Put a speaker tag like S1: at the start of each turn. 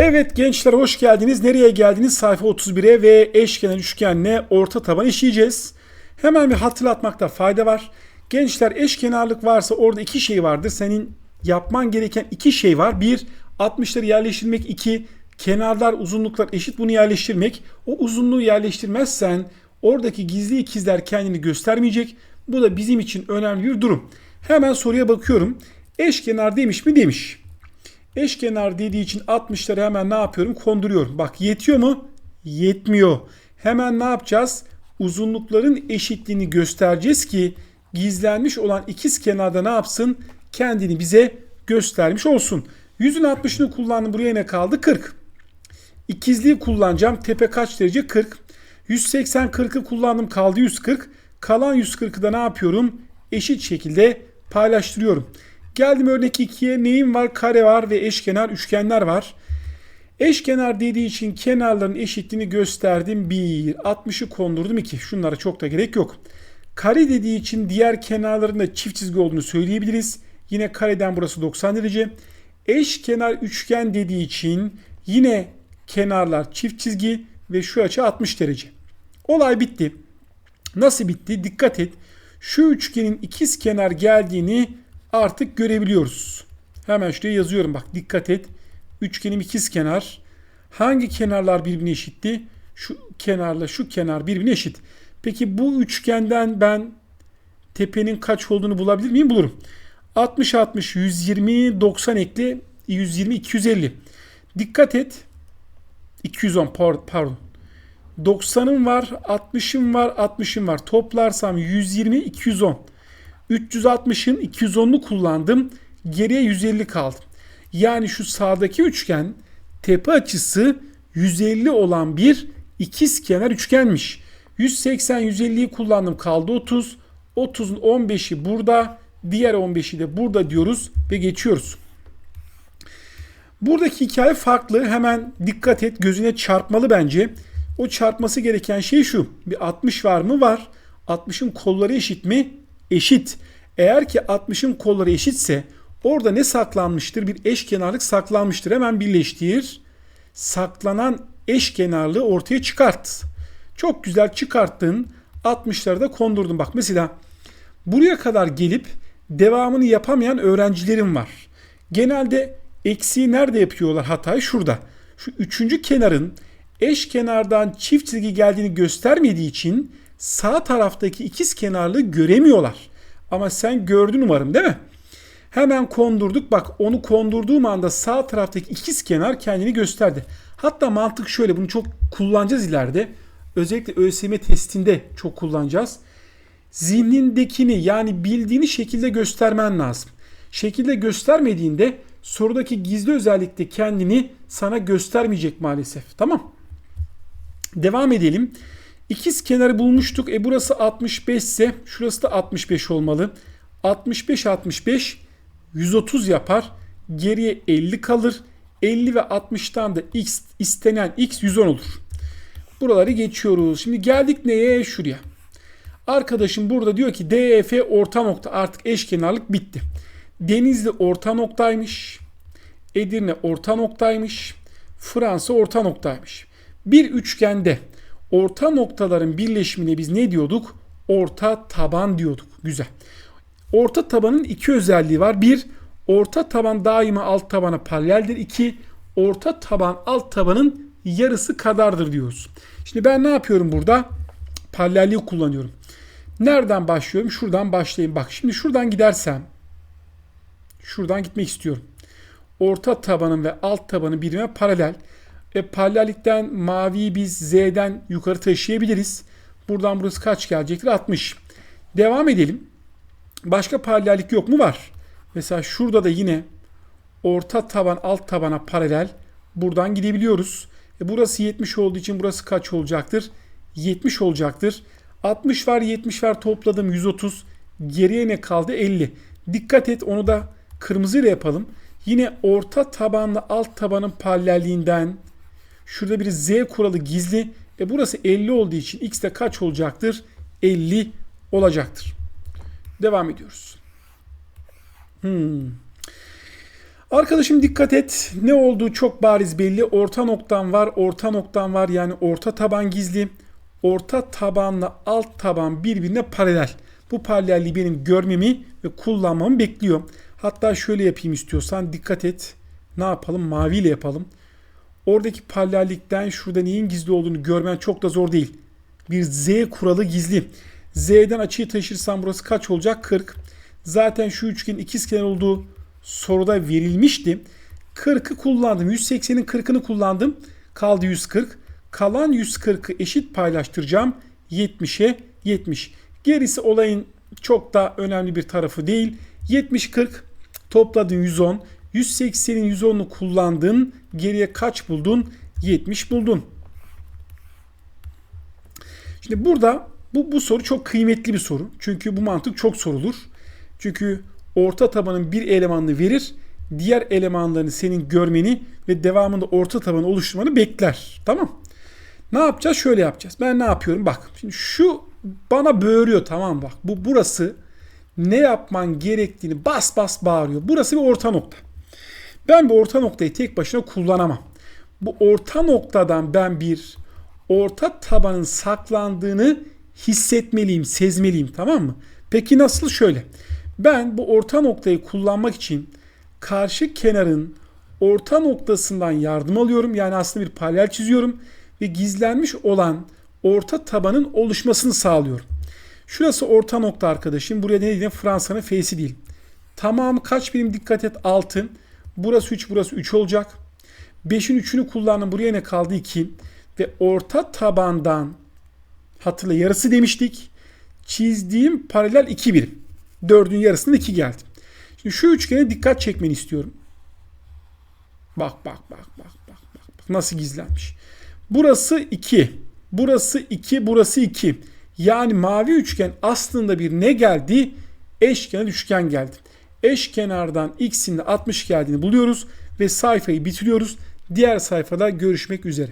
S1: Evet gençler hoş geldiniz. Nereye geldiniz? Sayfa 31'e ve eşkenar üçgenle orta taban işleyeceğiz. Hemen bir hatırlatmakta fayda var. Gençler eşkenarlık varsa orada iki şey vardır. Senin yapman gereken iki şey var. Bir 60'ları yerleştirmek. iki kenarlar uzunluklar eşit bunu yerleştirmek. O uzunluğu yerleştirmezsen oradaki gizli ikizler kendini göstermeyecek. Bu da bizim için önemli bir durum. Hemen soruya bakıyorum. Eşkenar demiş mi? Demiş. Eşkenar dediği için 60'ları hemen ne yapıyorum? Konduruyorum. Bak yetiyor mu? Yetmiyor. Hemen ne yapacağız? Uzunlukların eşitliğini göstereceğiz ki gizlenmiş olan ikiz kenarda ne yapsın? Kendini bize göstermiş olsun. 100'ün 60'ını kullandım. Buraya ne kaldı? 40. İkizliği kullanacağım. Tepe kaç derece? 40. 180 40'ı kullandım. Kaldı 140. Kalan 140'ı da ne yapıyorum? Eşit şekilde paylaştırıyorum. Geldim örnek 2'ye neyim var? Kare var ve eşkenar üçgenler var. Eşkenar dediği için kenarların eşitliğini gösterdim. 1. 60'ı kondurdum 2. Şunlara çok da gerek yok. Kare dediği için diğer kenarların da çift çizgi olduğunu söyleyebiliriz. Yine kareden burası 90 derece. Eşkenar üçgen dediği için yine kenarlar çift çizgi ve şu açı 60 derece. Olay bitti. Nasıl bitti? Dikkat et. Şu üçgenin ikiz kenar geldiğini artık görebiliyoruz. Hemen şuraya yazıyorum bak dikkat et. Üçgenim ikiz kenar. Hangi kenarlar birbirine eşitti? Şu kenarla şu kenar birbirine eşit. Peki bu üçgenden ben tepenin kaç olduğunu bulabilir miyim? Bulurum. 60 60 120 90 ekli 120 250. Dikkat et. 210 pardon. 90'ım var, 60'ım var, 60'ım var. Toplarsam 120 210. 360'ın 210'unu kullandım. Geriye 150 kaldı. Yani şu sağdaki üçgen tepe açısı 150 olan bir ikiz kenar üçgenmiş. 180 150'yi kullandım kaldı 30. 30'un 15'i burada, diğer 15'i de burada diyoruz ve geçiyoruz. Buradaki hikaye farklı. Hemen dikkat et. Gözüne çarpmalı bence. O çarpması gereken şey şu. Bir 60 var mı? Var. 60'ın kolları eşit mi? Eşit. Eğer ki 60'ın kolları eşitse orada ne saklanmıştır? Bir eşkenarlık saklanmıştır. Hemen birleştir. Saklanan eşkenarlığı ortaya çıkart. Çok güzel çıkarttın. 60'ları da kondurdun. Bak mesela buraya kadar gelip devamını yapamayan öğrencilerim var. Genelde eksiği nerede yapıyorlar hatayı? Şurada. Şu üçüncü kenarın eş kenardan çift çizgi geldiğini göstermediği için sağ taraftaki ikiz kenarlığı göremiyorlar. Ama sen gördün umarım değil mi? Hemen kondurduk. Bak onu kondurduğum anda sağ taraftaki ikiz kenar kendini gösterdi. Hatta mantık şöyle bunu çok kullanacağız ileride. Özellikle ÖSYM testinde çok kullanacağız. Zihnindekini yani bildiğini şekilde göstermen lazım. Şekilde göstermediğinde sorudaki gizli özellikte kendini sana göstermeyecek maalesef. Tamam. Devam edelim. İkiz kenarı bulmuştuk. E burası 65 ise şurası da 65 olmalı. 65 65 130 yapar. Geriye 50 kalır. 50 ve 60'tan da x istenen x 110 olur. Buraları geçiyoruz. Şimdi geldik neye? Şuraya. Arkadaşım burada diyor ki DEF orta nokta artık eşkenarlık bitti. Denizli orta noktaymış. Edirne orta noktaymış. Fransa orta noktaymış. Bir üçgende orta noktaların birleşimine biz ne diyorduk? Orta taban diyorduk. Güzel. Orta tabanın iki özelliği var. Bir, orta taban daima alt tabana paraleldir. İki, orta taban alt tabanın yarısı kadardır diyoruz. Şimdi ben ne yapıyorum burada? Paralelliği kullanıyorum. Nereden başlıyorum? Şuradan başlayayım. Bak şimdi şuradan gidersem şuradan gitmek istiyorum. Orta tabanın ve alt tabanın birbirine paralel. E, paralellikten maviyi biz Z'den yukarı taşıyabiliriz. Buradan burası kaç gelecektir? 60. Devam edelim. Başka paralellik yok mu? Var. Mesela şurada da yine orta taban alt tabana paralel. Buradan gidebiliyoruz. E, burası 70 olduğu için burası kaç olacaktır? 70 olacaktır. 60 var 70 var topladım 130. Geriye ne kaldı? 50. Dikkat et onu da kırmızıyla yapalım. Yine orta tabanla alt tabanın paralelliğinden şurada bir z kuralı gizli. E burası 50 olduğu için x de kaç olacaktır? 50 olacaktır. Devam ediyoruz. Hmm. Arkadaşım dikkat et. Ne olduğu çok bariz belli. Orta noktan var, orta noktan var. Yani orta taban gizli. Orta tabanla alt taban birbirine paralel. Bu paralelliği benim görmemi ve kullanmamı bekliyor. Hatta şöyle yapayım istiyorsan dikkat et. Ne yapalım? Maviyle yapalım. Oradaki paralellikten şurada neyin gizli olduğunu görmen çok da zor değil. Bir Z kuralı gizli. Z'den açıyı taşırsam burası kaç olacak? 40. Zaten şu üçgenin ikizkenar olduğu soruda verilmişti. 40'ı kullandım. 180'in 40'ını kullandım. Kaldı 140. Kalan 140'ı eşit paylaştıracağım. 70'e 70. Gerisi olayın çok da önemli bir tarafı değil. 70-40 topladın 110. 180'in 110'unu kullandın. Geriye kaç buldun? 70 buldun. Şimdi burada bu, bu soru çok kıymetli bir soru. Çünkü bu mantık çok sorulur. Çünkü orta tabanın bir elemanını verir. Diğer elemanlarını senin görmeni ve devamında orta tabanı oluşturmanı bekler. Tamam. Ne yapacağız? Şöyle yapacağız. Ben ne yapıyorum? Bak. Şimdi şu bana böğürüyor tamam bak. Bu burası ne yapman gerektiğini bas bas bağırıyor. Burası bir orta nokta. Ben bu orta noktayı tek başına kullanamam. Bu orta noktadan ben bir orta tabanın saklandığını hissetmeliyim, sezmeliyim tamam mı? Peki nasıl? Şöyle. Ben bu orta noktayı kullanmak için karşı kenarın orta noktasından yardım alıyorum. Yani aslında bir paralel çiziyorum ve gizlenmiş olan orta tabanın oluşmasını sağlıyorum. Şurası orta nokta arkadaşım. Buraya ne diyeyim? Fransa'nın F'si değil. Tamamı kaç birim dikkat et? 6. Burası 3, burası 3 olacak. 5'in 3'ünü kullandım. Buraya ne kaldı? 2. Ve orta tabandan hatırla yarısı demiştik. Çizdiğim paralel 2 birim. 4'ün yarısında 2 geldi. Şimdi şu üçgene dikkat çekmeni istiyorum. Bak bak bak bak bak bak. bak. Nasıl gizlenmiş. Burası 2. Burası 2. Burası 2. Yani mavi üçgen aslında bir ne geldi? Eşkenar üçgen geldi. Eşkenardan x'in de 60 geldiğini buluyoruz ve sayfayı bitiriyoruz. Diğer sayfada görüşmek üzere.